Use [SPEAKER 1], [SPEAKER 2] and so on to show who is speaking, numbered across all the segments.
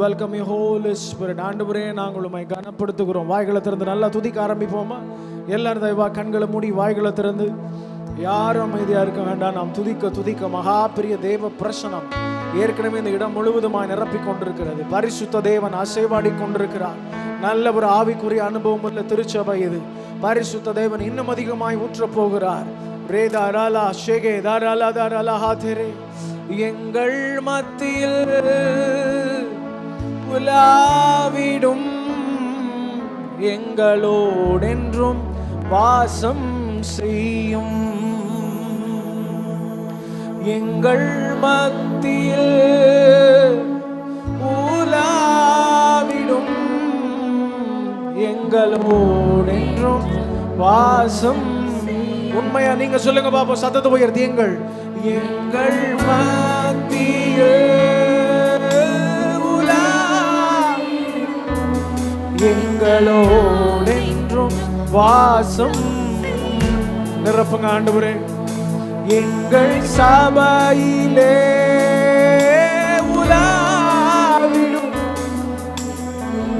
[SPEAKER 1] Welcome you whole spirit ஆண்டவரே நாங்கள் உண்மை கனப்படுத்துகிறோம். வாய்களை திறந்து நல்லா துதிக்க ஆரம்பிப்போமா? எல்லாரும் தயவா கண்களை மூடி வாய்களை திறந்து. யாரும் அமைதியாக இருக்க வேண்டாம். நாம் துதிக்க துதிக்க மகா பெரிய தேவ பிரசனம் ஏற்கனவே இந்த இடம் முழுவதுமாய் நிரப்பிக் கொண்டிருக்கிறது. பரிசுத்த தேவன் அசைவாடி கொண்டிருக்கிறார். நல்ல ஒரு ஆவிக்குரிய அனுபவம் உள்ள திருச்சபை இது. பரிசுத்த தேவன் இன்னும் அதிகமாய் ஊற்றப் போகிறார். ரேதா ராலா ஷேகே தாராலா தாராலா ஹாதேரே. எங்கள் மத்தியில் உலாவிடும் எங்களோடென்றும் வாசம் செய்யும். எங்கள் மத்தியில் ஊலாவிடும். எங்களோடென்றும் வாசம் உண்மையா? நீங்க சொல்லுங்க பாப்போம் சத்தத்தை உயர்த்தி எங்கள். எங்கள் மத்தியில் எங்களோடென்றும் வாசம். நிரப்புங்க ஆண்டவரே. எங்கள் சபையிலே உலாவிடும்.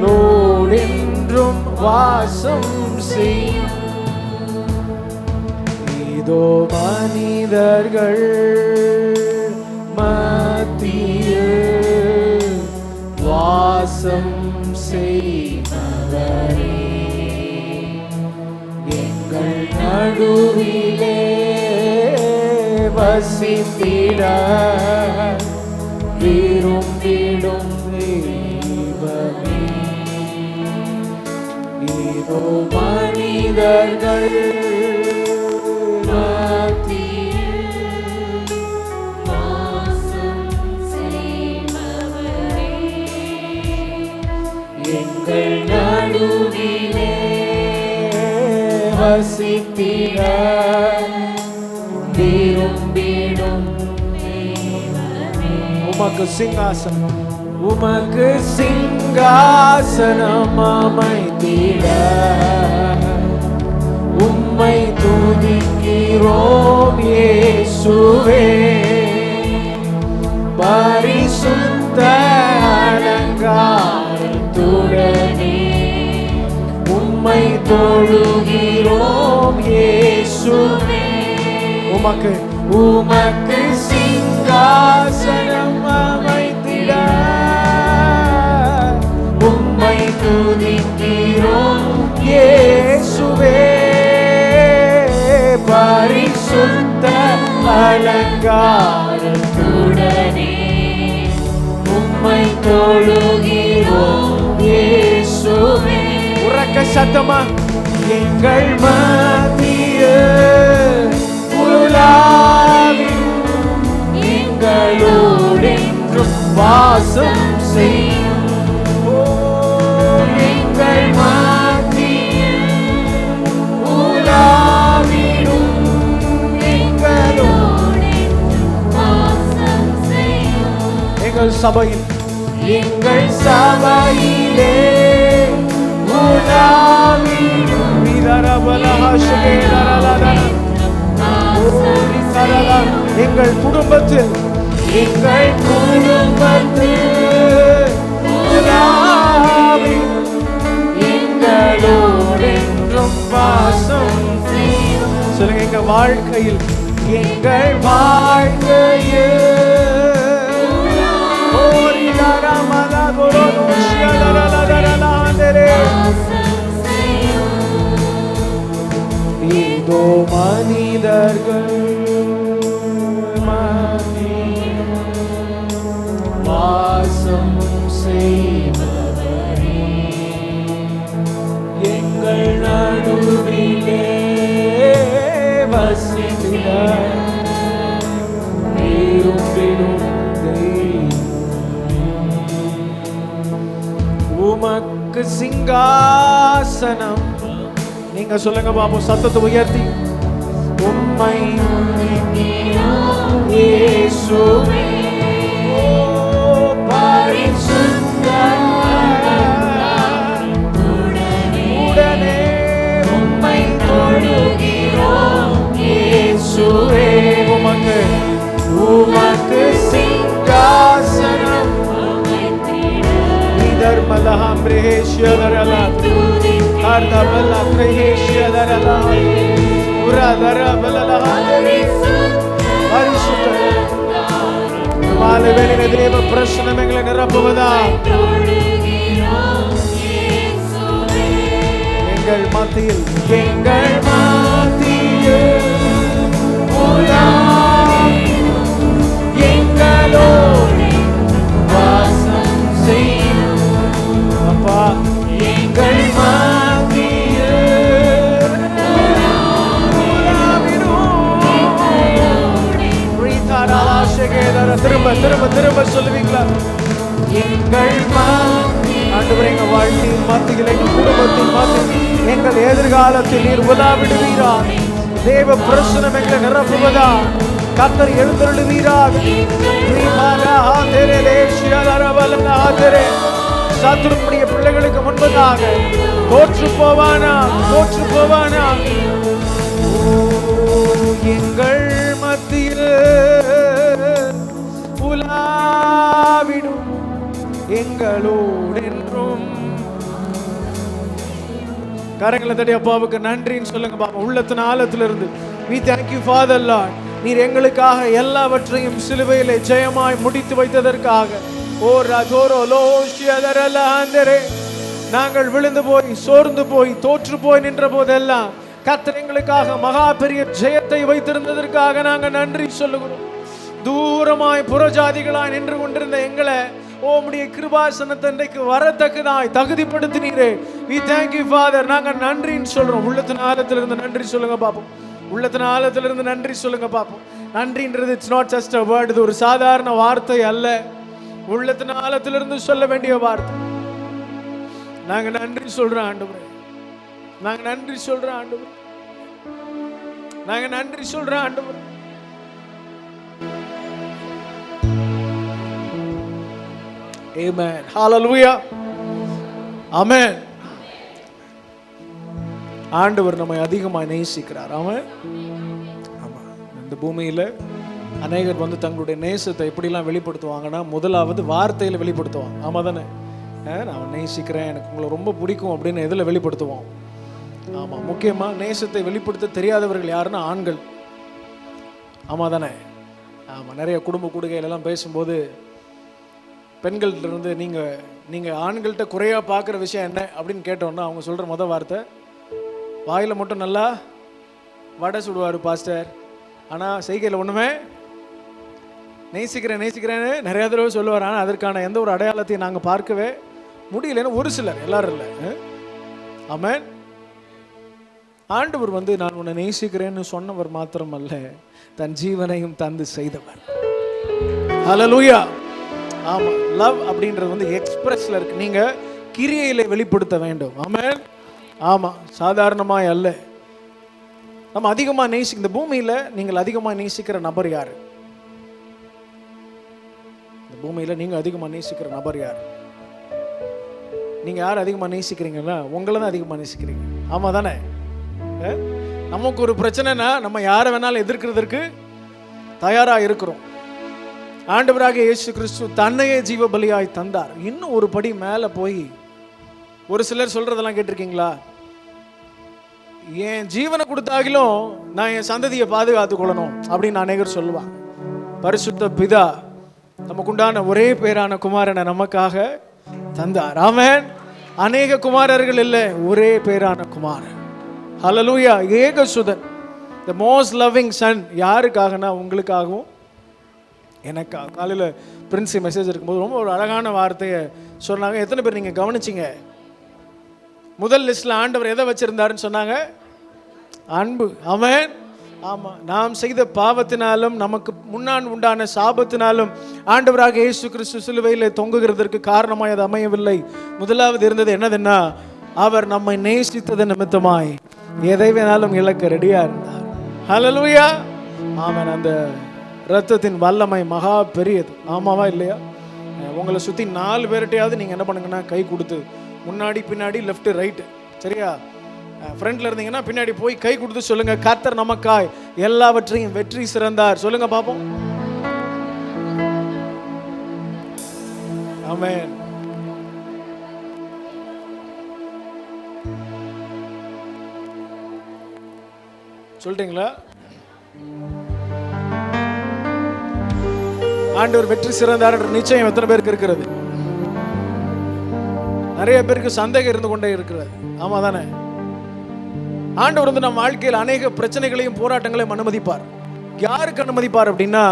[SPEAKER 1] லோடென்றும் வாசம் செய்யும். இதோ மனிதர்கள் மத்தியில் வாசம் செய்பவரே எங்கள் நடுவிலே வசித்திட. விரும்பிடும் தெய்வமே இதோ மனிதர்கள் நடுவிலே வசித்திட விரும்பிடும் உமக்கு சிங்காசனம் உமக்கு சிங்காசனம் அமைத்திட உம்மை துதிக்கிறோம் இயேசுவே பரிசுத்த அலங்காரத்துடனே உம்மை தொழுகிறோம் இயேசுவே. உமக்கு உமக்கு சிங்காசனம் அமைத்திட. உம்மை துதிக்கிறோம் இயேசுவே. பரிசுத்த அலங்காரத்துடனே. உம்மை தொழுகிறோம் இயேசுவே. உறக்க சத்தமா? எங்கள் மத்திய எங்களோடென்றும் வாசம் செய்யும் எங்கள் மத்தியில் உலாவிடும் எங்களோடு எங்கள் சபையில். எங்கள் சபையிலே எங்கள் குடும்பத்தில் எங்கள் குடும்பத்தில் சொல்லுங்க எங்க வாழ்க்கையில் எங்கள் வாழ்க்கையில் இதோ மனிதர்கள் சிங்காசனம். நீங்க சொல்லுங்க பாபு சத்தத்தை உயர்த்தி. பிரேஷிய தரல அர்தபல பிரேஷிய தரல உரதர பலல பரிசுத்த மாலவேலின தேவ பிரசனம் எங்களை நிரப்புவதா எங்கள் மத்தியில் எங்கள் மத்தியில் தேவ பிரசனம் எங்களை நிரப்புவதா? கத்தர் எழுந்தருளுவீராக சத்துருடைய பிள்ளைகளுக்கு முன்பதாக. தோற்று போவானா? தோற்று போவானா? எங்கள் மத்தியில் உலாவிடும் எங்களோடு கரங்களை தடி அப்பாவுக்கு நன்றின்னு சொல்லுங்க பாப்பா. உள்ளத்தின் ஆழத்துல இருந்து we thank you father நீர் எங்களுக்காக எல்லாவற்றையும் சிலுவையிலே ஜெயமாய் முடித்து வைத்ததற்காக. ஓ ரதோரோ லோஷியதரே நாங்கள் விழுந்து போய் சோர்ந்து போய் தோற்று போய் நின்ற போதெல்லாம் கர்த்தர் எங்களுக்காக மகா பெரிய ஜெயத்தை வைத்திருந்ததற்காக நாங்கள் நன்றி சொல்லுகிறோம். தூரமாய் புறஜாதிகளாய் நின்று கொண்டிருந்த எங்களை ஓமுடைய கிருபாசனத்தை இன்றைக்கு வரத்தக்கதாய் தகுதிப்படுத்தினீரே. வி தேங்க்யூ ஃபாதர் நாங்கள் நன்றின்னு சொல்கிறோம் உள்ளத்தின் ஆழத்திலிருந்து நன்றி சொல்லுங்க பார்ப்போம் உள்ளத்தின் ஆழத்திலிருந்து நன்றி சொல்லுங்க பார்ப்போம் நன்றின்றது it's not just a word இது ஒரு சாதாரண வார்த்தை அல்ல. உள்ளத்தின் ஆழத்திலிருந்து சொல்ல வேண்டிய வார்த்தை. நாங்கள் நன்றி சொல்கிறோம் ஆண்டவரே. நாங்கள் நன்றி சொல்கிறோம் ஆண்டவரே. நாங்கள் நன்றி சொல்கிறோம் ஆண்டவரே. Amen. Hallelujah. Amen. ஆண்டவர் நம்மை அதிகமாக நேசிக்கிறார். அவன் ஆமாம் இந்த பூமியில் அநேகர் வந்து தங்களுடைய நேசத்தை எப்படிலாம் வெளிப்படுத்துவாங்கன்னா முதலாவது வார்த்தையில் வெளிப்படுத்துவாங்க. ஆமாம் தானே? நான் நேசிக்கிறேன் எனக்கு உங்களை ரொம்ப பிடிக்கும் அப்படின்னு எதில் வெளிப்படுத்துவோம்? ஆமாம் முக்கியமாக நேசத்தை வெளிப்படுத்த தெரியாதவர்கள் யாருன்னா ஆண்கள். ஆமாம் தானே? ஆமாம் நிறைய குடும்ப கூடுகையிலலாம் பேசும்போது பெண்கள்ட்ட இருந்து நீங்கள் நீங்கள் ஆண்கள்கிட்ட குறையாக பார்க்குற விஷயம் என்ன அப்படின்னு கேட்டோன்னா அவங்க சொல்கிற மொதல் வார்த்தை வாயில் மட்டும் நல்லா வடை சுடுவார் பாஸ்டர். ஆனால் செய்கையில் ஒன்றுமே நேசிக்கிறேன் நேசிக்கிறேன்னு நிறைய தடவை சொல்லுவார். ஆனால் அதற்கான எந்த ஒரு அடையாளத்தையும் நாங்கள் பார்க்கவே முடியலன்னு ஒரு சிலர் எல்லாரும் இல்லை. ஆமாம் ஆண்டவர் வந்து நான் உன்னை நேசிக்கிறேன்னு சொன்னவர் மாத்திரம் அல்ல தன் ஜீவனையும் தந்து செய்தவர். ஹalleluya. ஆமா லவ் அப்படின்றது வந்து எக்ஸ்பிரஸ்ல இருக்கு. நீங்க கிரியையில வெளிப்படுத்த வேண்டும். ஆமென். ஆமா சாதாரணமாய் அல்ல. நம்ம அதிகமா நேசி இந்த பூமியில நீங்கள் அதிகமா நேசிக்கிற நபர் யாரு? இந்த பூமியில நீங்க அதிகமா நேசிக்கிற நபர் யார்? நீங்க யார் அதிகமா நேசிக்கிறீங்கன்னா உங்களை தான் அதிகமா நேசிக்கிறீங்க. ஆமா தானே நமக்கு ஒரு பிரச்சனைனா நம்ம யாரை வேணாலும் எதிர்க்கிறதுக்கு தயாரா இருக்கிறோம். ஆண்டவராக இயேசு கிறிஸ்து தன்னையே ஜீவ பலியாய் தந்தார். இன்னும் ஒரு படி மேலே போய் ஒரு சிலர் சொல்றதெல்லாம் கேட்டிருக்கீங்களா? என் ஜீவனை கொடுத்தாகிலும் நான் என் சந்ததியை பாதுகாத்து கொள்ளணும் அப்படின்னு அநேகர் சொல்லுவாங்க. பரிசுத்த பிதா நமக்குண்டான ஒரே பேரான குமாரனை நமக்காக தந்தார். ஆமன். அநேக குமாரர்கள் இல்லை ஒரே பேரான குமாரன். ஹலலூயா ஏக சுதன் த மோஸ்ட் லவ்விங் சன் யாருக்காகனா? உங்களுக்காகவும் எனக்கா காலையில் பிரின்ஸி மெசேஜ் இருக்கும்போது ரொம்ப ஒரு அழகான வார்த்தையை சொன்னாங்க. எத்தனை பேர் நீங்கள் கவனிச்சிங்க? முதல் லிஸ்ட்டில் ஆண்டவர் எதை வச்சுருந்தாருன்னு சொன்னாங்க? அன்பு. அவன் ஆமாம் நாம் செய்த பாவத்தினாலும் நமக்கு முன்னான் உண்டான சாபத்தினாலும் ஆண்டவராக இயேசு கிறிஸ்து சிலுவையில் தொங்குகிறதற்கு காரணமாய் அது அமையவில்லை. முதலாவது இருந்தது என்னதுன்னா அவர் நம்மை நேசித்தது நிமித்தமாய். எதை வேணாலும் இழக்க ரெடியாக இருந்தார். ஹலலூயா ஆமன். அந்த ரத்தத்தின் வல்லமை மகா பெரியது. ஆமாவா இல்லையா? உங்களை சுற்றி நாலு பேர்கிட்டையாவது நீங்கள் என்ன பண்ணுங்கன்னா கை கொடுத்து முன்னாடி பின்னாடி லெஃப்ட்டு ரைட்டு சரியா? ஃப்ரெண்டில் இருந்தீங்கன்னா பின்னாடி போய் கை கொடுத்து சொல்லுங்கள் கர்த்தர் நமக்காய் எல்லாவற்றையும் வெற்றி சிறந்தார். சொல்லுங்கள் பார்ப்போம் ஆமேன். சொல்லிட்டீங்களா ஆண்டவர் வெற்றி சிறந்தார் என்ற நிச்சயம் எத்தனை பேருக்கு இருக்கிறது? நிறைய பேருக்கு சந்தேகம் இருந்து கொண்டே இருக்கிறது. ஆமா தானே? ஆண்டவர் வந்து நம் வாழ்க்கையில் அநேக பிரச்சனைகளையும் போராட்டங்களையும் அனுமதிப்பார். யாருக்கு அனுமதிப்பார் அப்படின்னா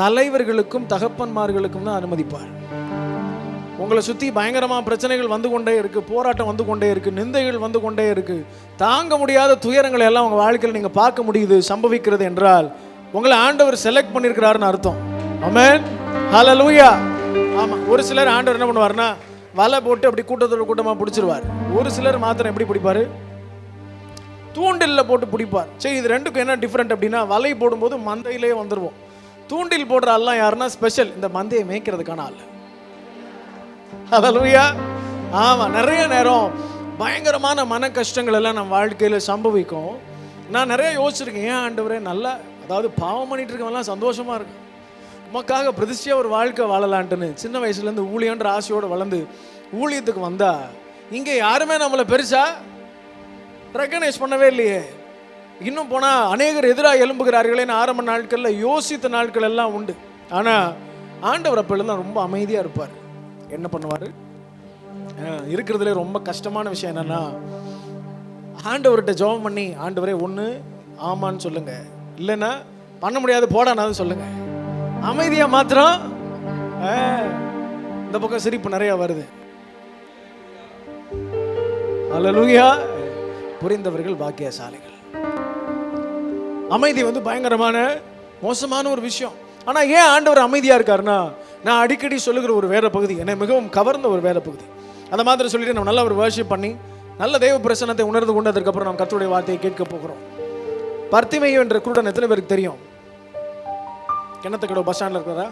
[SPEAKER 1] தலைவர்களுக்கும் தகப்பன்மார்களுக்கும் தான் அனுமதிப்பார். உங்களை சுற்றி பயங்கரமாக பிரச்சனைகள் வந்து கொண்டே இருக்கு போராட்டம் வந்து கொண்டே இருக்கு நிந்தைகள் வந்து கொண்டே இருக்கு. தாங்க முடியாத துயரங்களை எல்லாம் உங்கள் வாழ்க்கையில் நீங்கள் பார்க்க முடியுது சம்பவிக்கிறது என்றால் உங்களை ஆண்டவர் செலக்ட் பண்ணியிருக்கிறாருன்னு அர்த்தம். ஆமென் ஹalleluya ஆமாம் ஒரு சிலர் ஆண்டவர் என்ன பண்ணுவார்னா வலை போட்டு அப்படி கூட்டத்தோட கூட்டமாக பிடிச்சிருவார். ஒரு சிலர் மாத்திரம் எப்படி பிடிப்பாரு? தூண்டில்ல போட்டு பிடிப்பார். சரி இது ரெண்டுக்கும் என்ன டிஃப்ரெண்ட் அப்படின்னா வலை போடும்போது மந்தையிலே வந்துருவோம். தூண்டில் போடுற ஆள்லாம் யாருன்னா ஸ்பெஷல் இந்த மந்தையை மேய்க்கிறதுக்கான ஆள். ஹalleluya ஆமா நிறைய நேரம் பயங்கரமான மன கஷ்டங்கள் எல்லாம் நம்ம வாழ்க்கையில சம்பவிக்கும். நான் நிறைய யோசிச்சிருக்கேன் ஏன் ஆண்டவரே நல்லா அதாவது பாவம் பண்ணிட்டு இருக்கவெல்லாம் சந்தோஷமா இருக்கும் உமக்காக பிரதிஷ்டியாக ஒரு வாழ்க்கை வாழலான்ட்டுன்னு சின்ன வயசுலேருந்து ஊழியன்ற ஆசையோடு வளர்ந்து ஊழியத்துக்கு வந்தா இங்கே யாருமே நம்மளை பெருசா ரெக்கனைஸ் பண்ணவே இல்லையே. இன்னும் போனால் அநேகர் எதிராக எழும்புகிறார்களேன்னு ஆரம்ப நாட்களில் யோசித்த நாட்கள் எல்லாம் உண்டு. ஆனால் ஆண்டவர் அப்பெல்லாம் ரொம்ப அமைதியாக இருப்பார். என்ன பண்ணுவார்? இருக்கிறதுலே ரொம்ப கஷ்டமான விஷயம் என்னன்னா ஆண்டவர்கிட்ட ஜெபம் பண்ணி ஆண்டவரே ஒன்று ஆமான்னு சொல்லுங்க. இல்லைன்னா பண்ண முடியாது போடானாலும் சொல்லுங்கள் அமைதியா மாத்திரம் இந்த பக்கம் சிரிப்பு நிறைய வருது. அல்லேலூயா புரிந்தவர்கள் பாக்கியசாலிகள். அமைதி வந்து பயங்கரமான மோசமான ஒரு விஷயம். ஆனா ஏன் ஆண்டவர் அமைதியா இருக்காருன்னா நான் அடிக்கடி சொல்லுகிற ஒரு வேற பகுதி என்னை மிகவும் கவர்ந்த ஒரு வேற பகுதி. அந்த மாதிரி சொல்லிட்டு நம்ம நல்ல ஒரு வர்ஷிப் பண்ணி நல்ல தெய்வ பிரசனத்தை உணர்ந்து கொண்டதற்கு அப்புறம் நாம் கத்துடைய வார்த்தையை கேட்க போகிறோம். பர்த்திமையோ என்ற குருடன் எத்தனை பேருக்கு தெரியும்? கிணத்துக்கடவு பஸ் ஸ்டாண்ட்ல இருக்கிறதா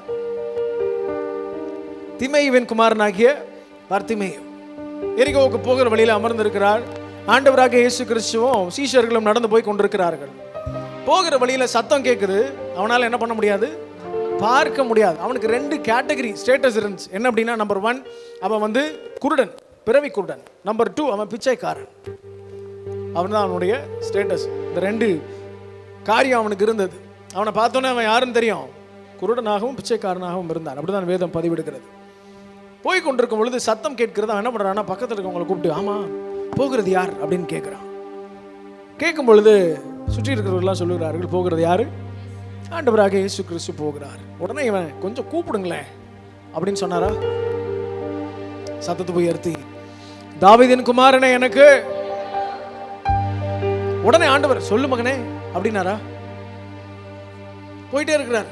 [SPEAKER 1] திமையுவின் குமாரனாகிய பர்த்திமேயு. எரிகோவுக்கு போகிற வழியில் அமர்ந்திருக்கிறார். ஆண்டவராக இயேசு கிறிஸ்துவும் சீஷர்களும் நடந்து போய் கொண்டிருக்கிறார்கள். போகிற வழியில சத்தம் கேட்குது அவனால என்ன பண்ண முடியாது? பார்க்க முடியாது. அவனுக்கு ரெண்டு கேட்டகரி ஸ்டேட்டஸ் இருந்துச்சு. என்ன அப்படின்னா நம்பர் ஒன் அவன் வந்து குருடன் பிறவி குருடன். நம்பர் டூ அவன் பிச்சைக்காரன். அவன் தான் அவனுடைய ஸ்டேட்டஸ் இந்த ரெண்டு காரியம் அவனுக்கு இருந்தது. அவனை பார்த்தோன்னே அவன் யாருன்னு தெரியும்? குருடனாகவும் பிச்சைக்காரனாகவும் இருந்தான். அப்படிதான் வேதம் பதிவிடுகிறது. போய் கொண்டிருக்கும் பொழுது சத்தம் கேட்கிறது அவன் என்ன பண்றான்னா பக்கத்தில் இருக்கவங்களை கூப்பிட்டு ஆமா போகிறது யார்? அப்படின்னு கேட்குறான் கேட்கும் பொழுது சுற்றி இருக்கிறவர்கள்லாம் சொல்லுகிறார்கள் போகிறது யாரு? ஆண்டவராக இயேசு கிறிஸ்து போகிறார். உடனே இவன் கொஞ்சம் கூப்பிடுங்களேன். அப்படின்னு சொன்னாரா? சத்தத்தை உயர்த்தி தாவிதின் குமாரனே எனக்கு. உடனே ஆண்டவர் சொல்லு மகனே அப்படின்னாரா? போயிட்டே இருக்கிறார்.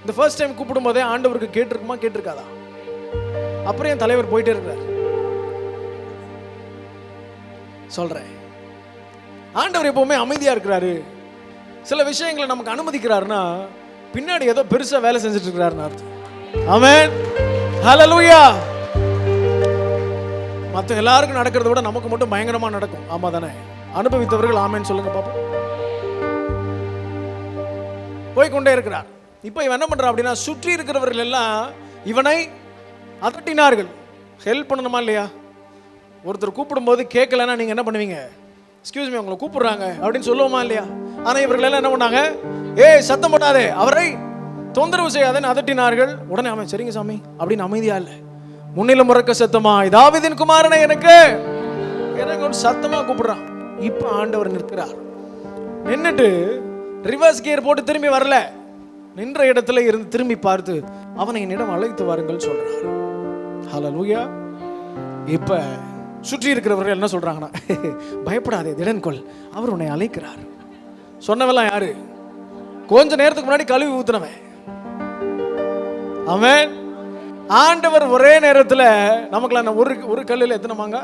[SPEAKER 1] இந்த ஃபர்ஸ்ட் டைம் கூப்பிடும் போதே ஆண்டவருக்கு கேட்டிருக்குமா கேட்டிருக்காதா? அப்புறம் என் தலைவர் போயிட்டே இருக்கிறார். சொல்றேன். ஆண்டவர் எப்பவுமே அமைதியா இருக்கிறாரு. சில விஷயங்களை நமக்கு அனுமதிக்கிறாருன்னா பின்னாடி ஏதோ பெருசா வேலை செஞ்சுட்டு இருக்கிறாருன்னு அர்த்தம். ஆமென் ஹalleluya மற்ற எல்லாருக்கும் நடக்கிறத விட நமக்கு மட்டும் பயங்கரமா நடக்கும். ஆமா தானே அனுபவித்தவர்கள் ஆமேன்னு சொல்லுங்க பாப்போம். போய் கொண்டே இருக்கிறார். இப்போ இவன் என்ன பண்ணுறான் அப்படின்னா சுற்றி இருக்கிறவர்கள் எல்லாம் இவனை அதட்டினார்கள். ஹெல்ப் பண்ணணுமா இல்லையா? ஒருத்தர் கூப்பிடும்போது கேட்கலன்னா நீங்க என்ன பண்ணுவீங்க? எக்ஸ்கியூஸ் மீ உங்களை கூப்பிடுறாங்க அப்படின்னு சொல்லுவோமா இல்லையா? ஆனால் இவர்கள் எல்லாம் என்ன பண்ணாங்க? ஏய் சத்தம் போடாதே. அவரை தொந்தரவு செய்யாதன்னு அதட்டினார்கள். உடனே அவன் சரிங்க சாமி. அப்படின்னு அமைதியா இல்லை. முன்னிலும் முறக்க சத்தமா இதாவிதின் குமாரனை எனக்கு எனக்கு ஒரு சத்தமா கூப்பிடுறான். இப்போ ஆண்டவர் நிற்கிறார். நின்றுட்டு ரிவர்ஸ் கியர் போட்டு திரும்பி வரல. நின்ற இடத்துல இருந்து திரும்பி பார்த்து அவனை என்னிடம் அழைத்து வாருங்கள் சொல்றார். லூயா இப்ப சுற்றி இருக்கிறவர்கள் என்ன சொல்றாங்கன்னா பயப்படாதே திடன்கொள் அவர் உன்னை அழைக்கிறார். சொன்னவெல்லாம் யாரு? கொஞ்ச நேரத்துக்கு முன்னாடி கழுவி ஊத்துனவன். அவன் ஆண்டவர் ஒரே நேரத்துல நமக்குலாம் ஒரு ஒரு கல்லுல எத்தனை மாங்க?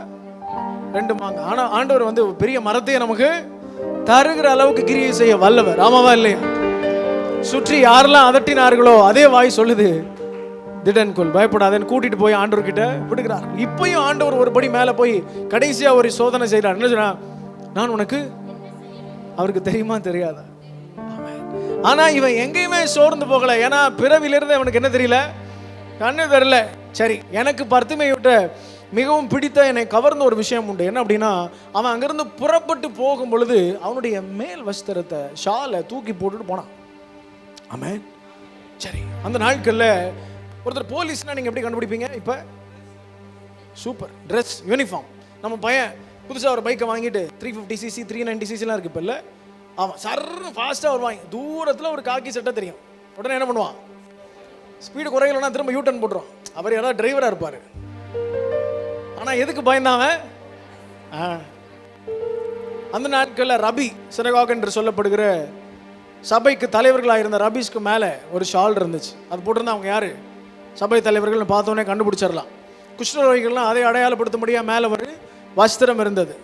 [SPEAKER 1] ரெண்டு மாங்க. ஆனா ஆண்டவர் வந்து பெரிய மரத்தையே நமக்கு தருகிற அளவுக்கு கிரியை செய்ய வல்லவர். ஆமாவா இல்லையா? சுற்றி யாரெல்லாம் அதட்டினார்களோ அதே வாய் சொல்லுது. திடன் கொள் பயப்படாதேன்னு கூட்டிட்டு போய் ஆண்டவர் கிட்ட விடுகிறார். இப்பயும் ஆண்டவர் ஒரு படி மேல போய் கடைசியா ஒரு சோதனை செய்கிறார். என்ன சொன்னா நான் உனக்கு அவருக்கு தெரியுமா தெரியாதா? ஆனா இவன் எங்கேயுமே சோர்ந்து போகல. ஏன்னா பிறவிலிருந்து அவனுக்கு என்ன தெரியல? கண்ணு தெரியல. சரி எனக்கு பர்த்துமை விட்ட மிகவும் பிடித்த என்னை கவர்ந்த ஒரு விஷயம் உண்டு. என்ன அப்படின்னா அவன் அங்கேருந்து புறப்பட்டு போகும் பொழுது அவனுடைய மேல் வஸ்திரத்தை ஷாலை தூக்கி போட்டுட்டு போனான். ஆமென். சரி அந்த நாட்களில் ஒருத்தர் போலீஸ்னால் நீங்கள் எப்படி கண்டுபிடிப்பீங்க? இப்போ சூப்பர். ட்ரெஸ் யூனிஃபார்ம் நம்ம பையன் புதுசாக ஒரு பைக்கை வாங்கிட்டு three fifty CC three ninety சிசிலாம் இருக்குது இப்போ இல்லை? அவன் சர்னு ஃபாஸ்ட்டாக வருவாங்க தூரத்தில் ஒரு காக்கி சட்டை தெரியும். உடனே என்ன பண்ணுவான்? ஸ்பீடு குறையலன்னா திரும்ப யூ டர்ன் போட்டுருவான். அவர் யாராவது டிரைவராக இருப்பார். ஆனால் எதுக்கு பயந்தாவன் ஆ. அந்த நாட்களில் ரபி சினகாக் என்று சொல்லப்படுகிற சபைக்கு தலைவர்களாக இருந்த ரபீஸ்க்கு மேலே ஒரு ஷால் இருந்துச்சு. அது போட்டிருந்தா அவங்க யார்? சபை தலைவர்கள்னு பார்த்தோன்னே கண்டுபிடிச்சிடலாம். குஷ்ணரோகிகள்லாம் அதை அடையாளப்படுத்த முடியா? மேலே ஒரு வஸ்திரம் இருந்தது.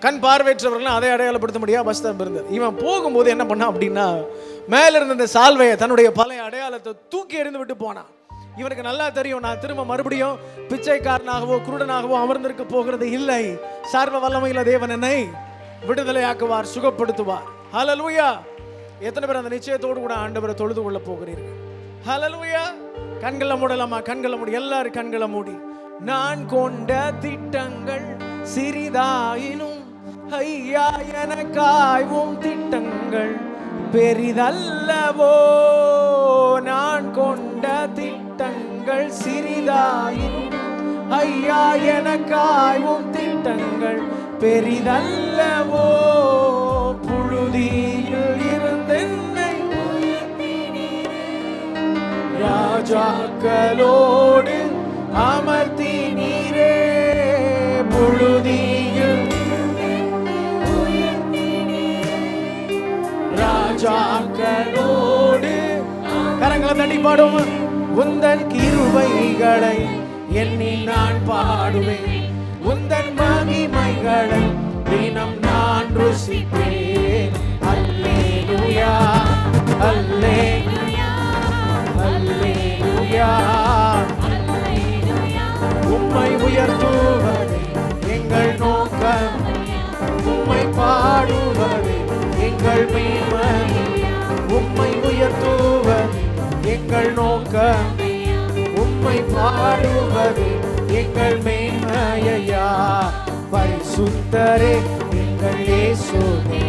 [SPEAKER 1] கண் பார்வையற்றவர்கள்லாம் அதை அடையாளப்படுத்த முடியா? வஸ்திரம் இருந்தது. இவன் போகும்போது என்ன பண்ணான் அப்படின்னா மேலே இருந்த இந்த சால்வையை தன்னுடைய பழைய அடையாளத்தை தூக்கி எறிந்து விட்டு போனான். இவனுக்கு நல்லா தெரியும் நான் திரும்ப மறுபடியும் பிச்சைக்காரனாகவோ குருடனாகவோ அமர்ந்திருக்க போகிறது இல்லை. சர்வ வல்லமையில தேவன் என்னை விடுதலையாக்குவார் சுகப்படுத்துவார். ஹலலூயா எத்தனை பேர் அந்த நிச்சயத்தோடு கூட ஆண்டவரை தொழுது கொள்ள போகிறீர்கள்? ஹலலூயா கண்களை மூடலாமா? கண்களை மூடி. எல்லாரும் கண்களை மூடி. நான் கொண்ட திட்டங்கள் சிறிதாயினும் ஐயா எனக்காய்வும் திட்டங்கள் பெரிதல்லவோ. நான் கொண்ட திட்டங்கள் சிறிதாயின் ஐயா எனக்காய் உன் திட்டங்கள் பெரிதல்லவோ? புழுதியில் இருந்தென்னை ராஜாக்களோடு அமர்த்தி நீரே புழுதியில் ராஜாக்களோடு கரங்களை தட்டி பாடுவோம்? உந்தன் கிருபைகளை எண்ணி நான் பாடுவேன். உந்தன் மகிமைகளை தினம் நான் ருசிப்பேன். அல்லேலூயா அல்லேலூயா அல்லேலூயா. உம்மை உயர்த்துவது எங்கள் நோக்கம். உம்மை பாடுவது எங்கள் மேன்மை. உம்மை உயர்த்துவது எங்கள் நோக்கம் உம்மை பாடுவது எங்கள் மேன்மையா பரிசுத்தரே எங்கள் இயேசுவே.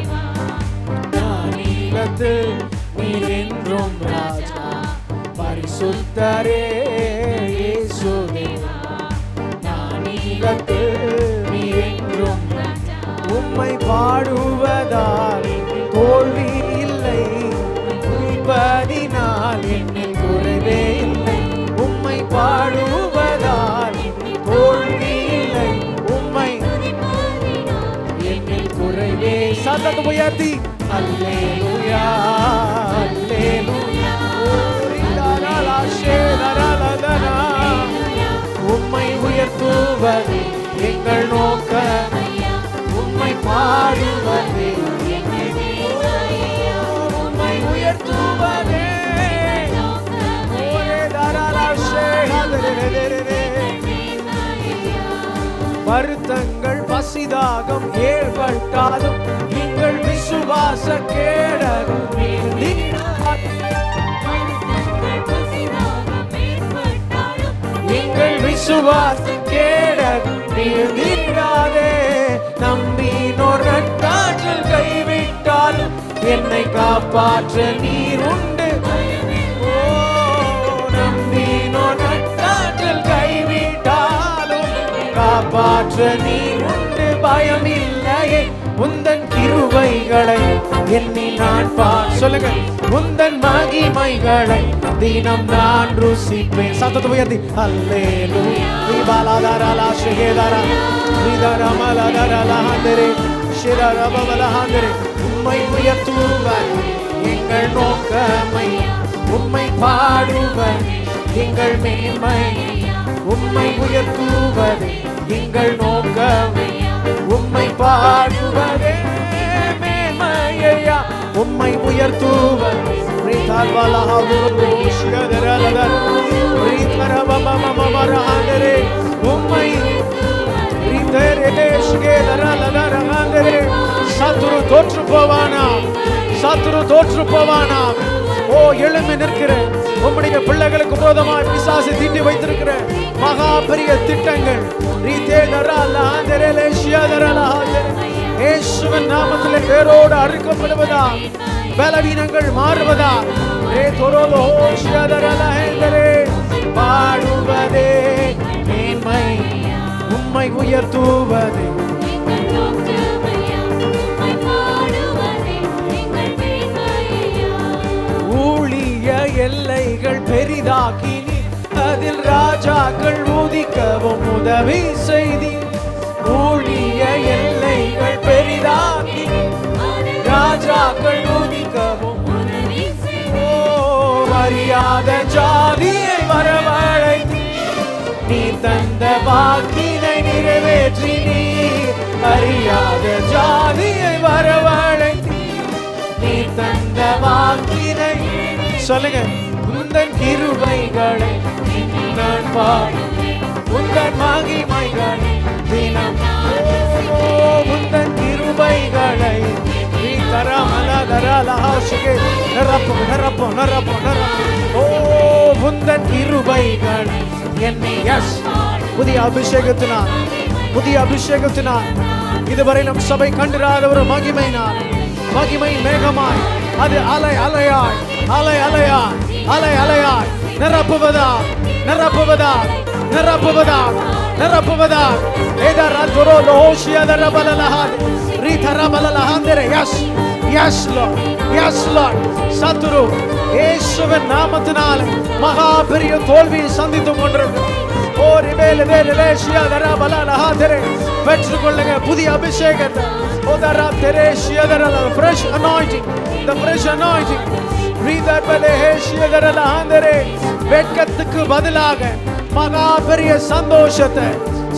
[SPEAKER 1] நீலத்து நீர் என்றும் ராஜா. பரிசுத்தரே இயேசுவே. நீலத்து நீர் என்றும் உம்மை பாடுவதால் தோல்வி உயர்த்தி அல்லேலூயா அல்லேலூயா. உம்மை உயர்த்துவது எங்கள் நோக்கம் உம்மை பாடுவது உம்மை உயர்த்துவதே. வருத்தங்கள் பசிதாகம் ஏற்பட்டாலும் நீங்கள் விசுவாச கேடகம் நீங்கள் விசுவாச கேடகம் நீடாதே நம்பினோர் நட்டாற்றல் கைவிட்டாலும் என்னை காப்பாற்ற நீர் உண்டு. ஓ, நம்பினோர் நட்டாற்றல் கைவிட்டாலும் காப்பாற்ற நீர் உண்டு. பயமில்லையே. உந்தன் கிருபைகளை எண்ணி நான் பா சொல்லுங்க. உந்தன் மகிமைகளை தினம் நான் ருசிப்பேன். சத்தத்தை உயர்த்தி. அல்லேலு விபாலாதாரலா ஷிகேதாரா விதரமலதரலஹந்தரே ஷிரரபவலஹந்தரே உம்மை உயர்த்துவர் எங்கள் நோக்கமை. உம்மை பாடுவர் எங்கள் மேன்மை. உம்மை உயர்த்துவர் எங்கள் நோக்கமை. உம்மை பா உம்மை உயர்த்துவது உம்மை சத்துரு தோற்று போவானா சத்துரு தோற்று போவானா ஓ எழும்பி நிற்கிற உம்முடைய பிள்ளைகளுக்கு விரோதமாய் பிசாசு தீண்டி வைத்திருக்கிற மகா பெரிய திட்டங்கள். ரீதேதரா லாந்தரலே ஷியாதரலா இயேசுவின் நாமத்திலே வேரோடு அறுக்கப்படுவதா? பலவீனங்கள் மாறுவதா? ரே தொரோலோ ஷியாதரலா பாடுவதே மேன்மை உம்மை உயர்த்துவதே. ஊழிய எல்லைகள் பெரிதாக்கி அதில் ராஜாக்கள் உதிக்கவும் உதவி செய்தி ஊழிய எல்லைகள் பெரிதாக ராஜாக்கள் உதிக்கவும் ஓ அறியாத ஜாதியை வரவழைத்து நீ தந்த வாக்கினை நிறைவேற்றி நீ அறியாத ஜாதியை வரவழைத்து நீ தந்த வாக்கினை சொல்லுங்க. உந்தன் கிருபைகளை நான் பாடும் உந்தன் மகிமைகளை தினம். உந்தன் கிருபைகளை நிரப்பும் நிரப்பும் நிரப்பும் நிரப்பும் ஓ உந்தன் கிருபைகள் என்னை எஸ். புதிய அபிஷேகத்தினார் புதிய அபிஷேகத்தினார் இதுவரை நம் சபை கண்டிராத ஒரு மகிமையினால் மகிமை மேகமாய் அது அலை அலையாய் அலை அலையாய் அலை அலையாய். நிரப்புவதா நிரப்புவதா நிரப்புவதா நிரப்புவதா. ஏதர துரோ ரீ தரபலலஹாத் ரீதரபலலஹாந்தரே yes. Yes lord yes lord சத்துரு இயேசுவின் நாமத்தினால் மகா பெரிய தோல்வியை சந்தித்து கொண்டிருக்கிறோம். ஓ ரிபேல வேல லேஷியா தரா பலா லஹாதரே பெற்றுக்கொள்ளுங்க புதிய அபிஷேகத்தை. ஓ தரா தெரேஷியா தரா ஃப்ரெஷ் அனாயிட்டிங் த ஃப்ரெஷ் அனாயிட்டிங் ரீதர் பலேஷியா தரா லஹாந்தரே வெட்கத்துக்கு பதிலாக மகா பெரிய சந்தோஷத்தை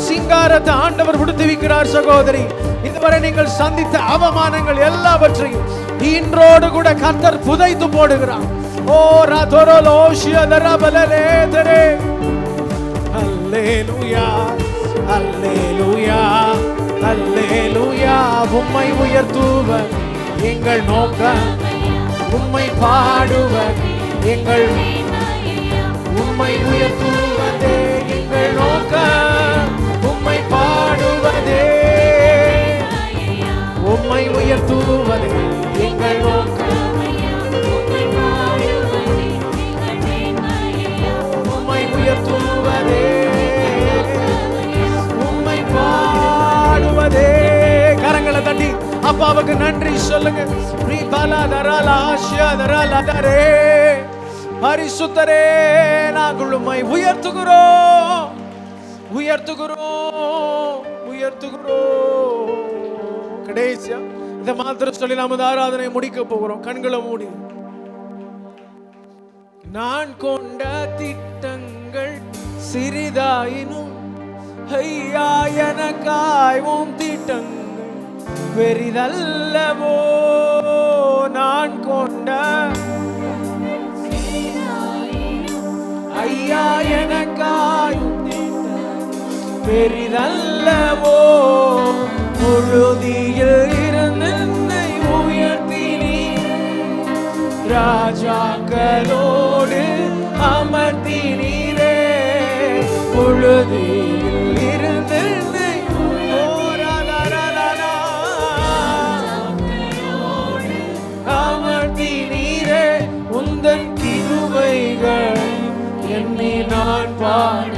[SPEAKER 1] சிங்காரத்தை ஆண்டவர் விடுத்துவிக்கிறார் சகோதரி. இதுவரை நீங்கள் சந்தித்த அவமானங்கள் எல்லாவற்றையும் இன்றோடு கூட கத்தர் புதைத்து போடுகிறார். ஓ ராதோரோ லோஷியா தரா தரே அல்லேலூயா அல்லேலூயா அல்லேலூயா. உம்மை உயர்த்துவர் எங்கள் நோக்க உம்மை பாடுவர் எங்கள் உம்மை உம்மை உயர்த்துவதே. எங்கள் நோக்கம் உம்மை உயர்த்துவதே. உம்மை பாடுவதே. கரங்களை தட்டி அப்பாவுக்கு நன்றி சொல்லுங்க. நீ பலா தராலா ஆசியா தராலா தரே பரிசுத்தரே நாங்கள் உம்மை உயர்த்துகிறோம். உயர்த்துகிறோம் உயர்த்துகிறோம். கடைசியா இதை மாத்திரம் சொல்லி இந்த ஆராதனை முடிக்க போகிறோம். கண்களை மூடி. நான் கொண்ட திட்டங்கள் சிறிதாயினும் ஐயா எனக்காயும் திட்டங்கள் பெரிதல்லவோ? நான் கொண்ட ஐயா எனக்காயும் திட்டங்கள் பெரிதல்லவோ? புழுதியில் இருந்து என்னை உயர்த்தினீர். ராஜாக்களோடு அமர்த்தினீரே. புழுதியில் இருந்து அமர்த்தினீரே. உந்தன் என்னை நான் பாடுவேன்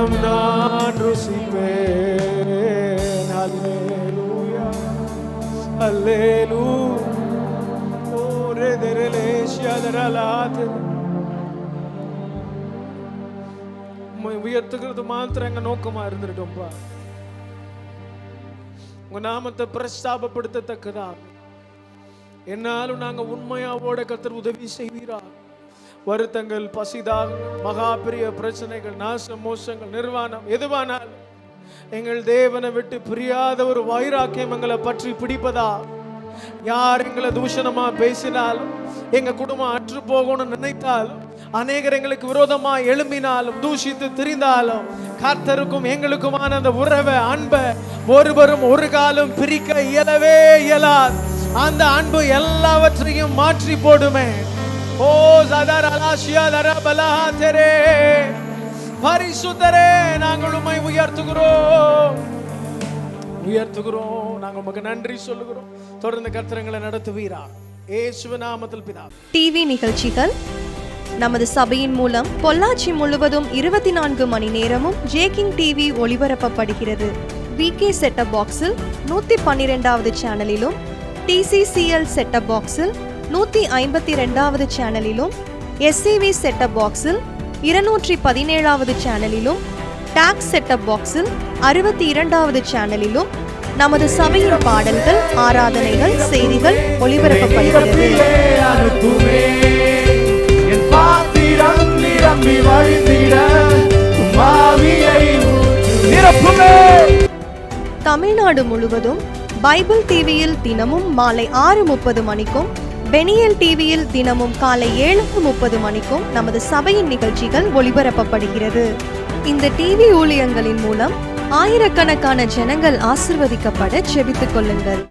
[SPEAKER 1] தினம் நான் ருசிப்பேன் அல்லேலூயா அல்லேலூ ஓரே தெரலேஷியா தரலாத் உயர்த்துக்கிறது மாத்திரம் எங்க நோக்கமா இருந்துட்டோம்ப்பா உங்க நாமத்தை பிரஸ்தாபப்படுத்தத்தக்கதா என்னாலும் நாங்க உண்மையாவோட கத்தர் உதவி செய்வீரா வருத்தங்கள் பசிதாகங்கள் மகா பெரிய பிரச்சனைகள் நாச மோசங்கள் நிர்வாணம் எதுவானாலும் எங்கள் தேவனை விட்டு பிரியாத ஒரு வைராக்கியம் எங்களை பற்றி பிடிப்பதா? யார் எங்களை தூஷணமா பேசினாலும் எங்க குடும்பம் அற்று போகணும்னு நினைத்தாலும் அநேகர் எங்களுக்கு விரோதமா எழும்பினாலும் தூஷித்து திரிந்தாலும் கர்த்தருக்கும் எங்களுக்குமான அந்த உறவை அன்பை ஒருவரும் ஒரு காலம் பிரிக்க இயலவே இயலாது. அந்த அன்பு எல்லாவற்றையும் மாற்றி போடுமே. ஓ சதர அலாஷியா தர பரிசுத்தரே நாங்கள் உண்மை உயர்த்துகிறோம் உயர்த்துகிறோம் நாங்கள் உமக்கு நன்றி சொல்லுகிறோம் தொடர்ந்து கத்திரங்களை நடத்துவீரா ஏசுவநாமத்தில் பிதா
[SPEAKER 2] டிவி நிகழ்ச்சிகள் நமது சபையின் மூலம் பொள்ளாச்சி முழுவதும் இருபத்தி நான்கு மணி நேரமும் ஜேகிங் டிவி ஒளிபரப்பப்படுகிறது. விகே செட்டப் பாக்ஸில் நூற்றி பன்னிரெண்டாவது சேனலிலும் டிசிசிஎல் செட்டப் பாக்ஸில் நூற்றி ஐம்பத்தி ரெண்டாவது சேனலிலும் எஸ்சிவி செட்டப் பாக்ஸில் இருநூற்றி பதினேழாவது சேனலிலும் டாக்ஸ் செட்டப் பாக்ஸில் அறுபத்தி இரண்டாவது சேனலிலும் நமது சபையின் பாடல்கள் ஆராதனைகள் செய்திகள் ஒளிபரப்பப்படுகிறது. தமிழ்நாடு முழுவதும் பைபிள் டிவியில் தினமும் மாலை ஆறு முப்பது மணிக்கும் பெனியல் டிவியில் தினமும் காலை ஏழு முப்பது மணிக்கும் நமது சபையின் நிகழ்ச்சிகள் ஒளிபரப்பப்படுகிறது. இந்த டிவி ஊழியங்களின் மூலம் ஆயிரக்கணக்கான ஜனங்கள் ஆசிர்வதிக்கப்பட செபித்துக் கொள்ளுங்கள்.